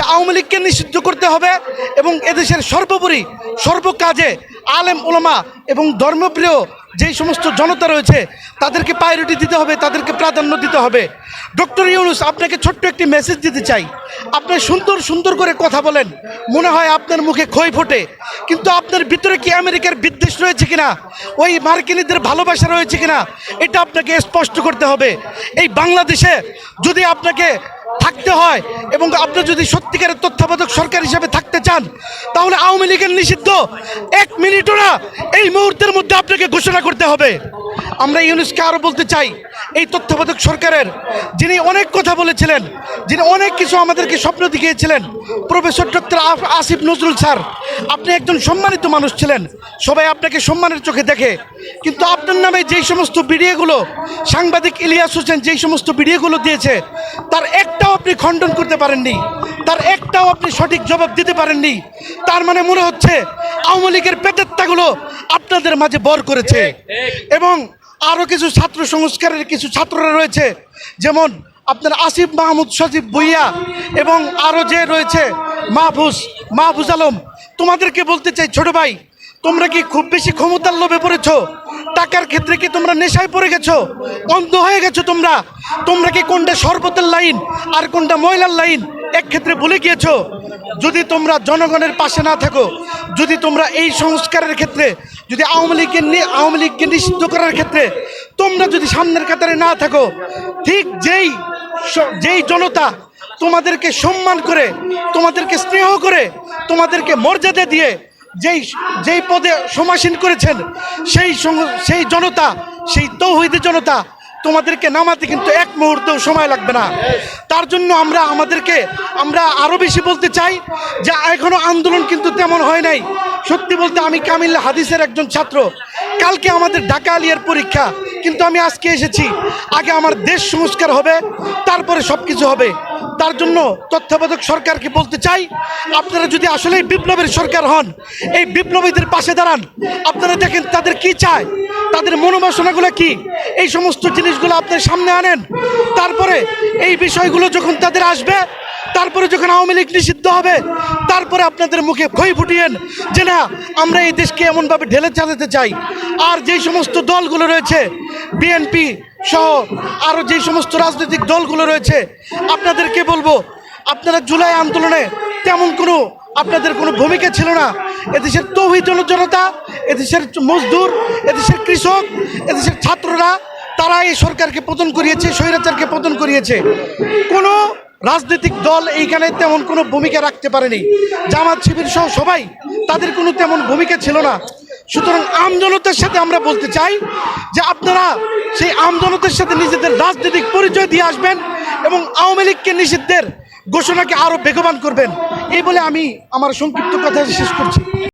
যে আওয়ামী লীগকে নিষিদ্ধ করতে হবে এবং এদেশের সর্বোপরি সর্বকাজে আলেম ওলামা এবং ধর্মপ্রিয় যেই সমস্ত জনতা রয়েছে, তাদেরকে প্রায়োরিটি দিতে হবে, তাদেরকে প্রাধান্য দিতে হবে। ডক্টর ইউনুস, আপনাকে ছোট্ট একটি মেসেজ দিতে চাই। আপনি সুন্দর সুন্দর করে কথা বলেন। মনে হয় আপনার মুখে ক্ষয় ফোটে। কিন্তু আপনার ভিতরে কি আমেরিকার বিদ্বেষ রয়েছে কিনা? ওই মার্কিনীদের ভালোবাসা রয়েছে কিনা? এটা আপনাকে স্পষ্ট করতে হবে। এই বাংলাদেশে যদি আপনাকে থাকতে হয় এবং আপনি যদি সত্যিকারের তত্ত্বাবধায়ক সরকার হিসেবে থাকতে চান, তাহলে আওয়ামী লীগের নিষিদ্ধ। এক মিনিটও না, এই মুহূর্তের মধ্যে আপনাকে ঘোষণা করতে হবে। আমরা ইউনুসকে আরও বলতে চাই, এই তত্ত্বাবধায়ক সরকারের, যিনি অনেক কথা বলেছিলেন, যিনি অনেক কিছু আমাদেরকে স্বপ্ন দেখিয়েছিলেন, professor doctor Asif Nazrul sir, আপনি একজন সম্মানিত মানুষ ছিলেন, সবাই আপনাকে সম্মানের চোখে দেখে, কিন্তু আপনার নামে যেই সমস্ত ভিডিওগুলো, সাংবাদিক ইলিয়াস হোসেন যেই সমস্ত ভিডিওগুলো দিয়েছে, তার একটাও আপনি খণ্ডন করতে পারেননি। তার একটাও আপনি সঠিক জবাব দিতে পারেননি। তার মানে মনে হচ্ছে আওয়ামী লীগের পেটেত্তাগুলো আপনাদের মাঝে বর করেছে। এবং আরও কিছু ছাত্র সংস্কারের কিছু ছাত্ররা রয়েছে, যেমন আপনার আসিফ মাহমুদ সজীব ভুইয়া এবং আরও যে রয়েছে, মাহফুজ মাহফুজ আলম। তোমাদেরকে বলতে চাই, ছোট ভাই, তোমরা কি খুব বেশি ক্ষমতার লোভে পড়েছো? টাকার ক্ষেত্রে কি তোমরা নেশায় পড়ে গেছো? অন্ধ হয়ে গেছো তোমরা? তোমরা কি কোনটা শরবতের লাইন আর কোনটা ময়লার লাইন? এক ক্ষেত্রে ভুলে গিয়েছো? যদি তোমরা জনগণের পাশে না থাকো, যদি তোমরা এই সংস্কারের ক্ষেত্রে, যদি আওয়ামী লীগকে আওয়ামী লীগকে নিষিদ্ধ করার ক্ষেত্রে তোমরা যদি সামনের কাতারে না থাকো, ঠিক যেই যেই জনতা তোমাদেরকে সম্মান করে, তোমাদেরকে স্নেহ করে, তোমাদেরকে মর্যাদা দিয়ে যেই যেই পদে সমাসীন করেছেন, সেই সেই জনতা, সেই তৌহিদি জনতা তোমাদেরকে নামাতে কিন্তু এক মুহূর্তেও সময় লাগবে না। তার জন্য আমরা আমাদেরকে, আমরা আরও বেশি বলতে চাই যে এখনও আন্দোলন কিন্তু তেমন হয় নাই। সত্যি বলতে আমি কামিল হাদিসের একজন ছাত্র। কালকে আমাদের ঢাকা আলিয়ার পরীক্ষা, কিন্তু আমি আজকে এসেছি। আগে আমার দেশ সংস্কার হবে, তারপরে সব কিছু হবে। তার জন্য তত্ত্বাবধায়ক সরকারকে বলতে চাই, আপনারা যদি আসলেই বিপ্লবের সরকার হন, এই বিপ্লবীদের পাশে দাঁড়ান, আপনারা দেখেন তাদের কি চায়, তাদের মনোবাসনাগুলো কি। এই সমস্ত জিনিসগুলো আপনার সামনে আনেন, তারপরে এই বিষয়গুলো যখন তাদের আসবে, তারপরে যখন আওয়ামী লীগ নিষিদ্ধ হবে, তারপরে আপনাদের মুখে খই ফুটিয়েন যে না, আমরা এই দেশকে এমনভাবে ঢেলে চালাতে চাই। আর যেই সমস্ত দলগুলো রয়েছে, বিএনপি সহ আরও যেই সমস্ত রাজনৈতিক দলগুলো রয়েছে, আপনাদেরকে বলব, আপনারা জুলাই আন্দোলনে তেমন কোনো, আপনাদের কোনো ভূমিকা ছিল না। এদেশের তৌহিদ জনতা, এদেশের মজদুর, এদেশের কৃষক, এদেশের ছাত্ররা, তারা এই সরকারকে পতন করিয়েছে, স্বৈরাচারকে পতন করিয়েছে। কোনো রাজনৈতিক দল এইখানে তেমন কোনো ভূমিকা রাখতে পারেনি। জামাত শিবির সহ সবাই তাদের কোনো তেমন ভূমিকা ছিল না। সুতরাং আমজনতার সাথে আমরা বলতে চাই যে আপনারা সেই আমজনতার সাথে নিজেদের রাজনৈতিক পরিচয় দিয়ে আসবেন এবং আওয়ামী লীগকে নিষিদ্ধের ঘোষণাকে আরও বেগবান করবেন। এই বলে আমি আমার সংক্ষিপ্ত কথা শেষ করছি।